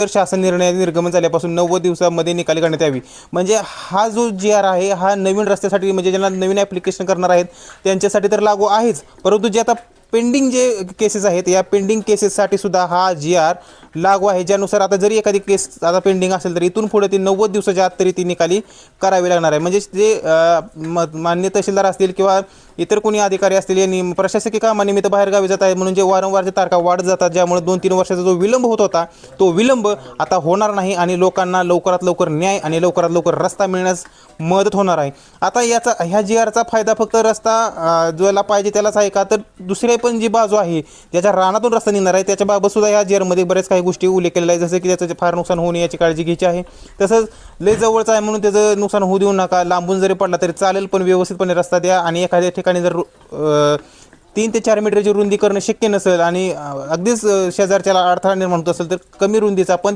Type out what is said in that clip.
तर शासन निर्णय निर्गमन झाल्यापासून नव्वद दिवसामध्ये निकाली काढण्यात यावी. म्हणजे हा जो जी आर आहे हा नवीन रस्त्यासाठी म्हणजे ज्यांना नवीन ॲप्लिकेशन करणार आहेत त्यांच्यासाठी तर लागू आहेच. परंतु जे आता पेंडिंग जे केसेस आहेत या पेंडिंग केसेससाठी सुद्धा हा जी आर लागू आहे. ज्यानुसार आता जरी एखादी केस आता पेंडिंग असेल तर इथून पुढे ती नव्वद दिवसाच्या आत तरी ती निकाली करावी लागणार आहे. म्हणजे जे म- मान्य तहसीलदार असतील किंवा इतर कोणी अधिकारी असतील यांनी प्रशासकीय कामानिमित्त बाहेरगावी जात आहेत म्हणून जे वारंवारच्या तारखा वाढत जातात ज्यामुळे दोन तीन वर्षाचा जो विलंब होत होता तो विलंब आता होणार नाही आणि लोकांना लवकरात लवकर न्याय आणि लवकरात लवकर रस्ता मिळण्यास मदत होणार आहे. आता याचा ह्या जी आरचा फायदा फक्त रस्ता ज्याला पाहिजे त्यालाच आहे का? तर दुसरे पण जी बाजू आहे ज्याच्या रानातून रस्ता निघणार आहे त्याच्याबाबत सुद्धा या जेअरमध्ये बऱ्याच काही गोष्टी उल्लेख केलेला आहे जसं की त्याचं फार नुकसान होऊ नये याची काळजी घ्यायची आहे. तसंच लय जवळचं आहे म्हणून त्याचं नुकसान होऊ देऊ नका. लांबून जरी पडला तरी चालेल पण व्यवस्थितपणे रस्ता द्या आणि एखाद्या ठिकाणी जर तीन ते चार मीटरची रुंदी करणं शक्य नसेल आणि अगदीच शेजारच्याला अडथळा निर्माण होत असेल तर कमी रुंदीचा पण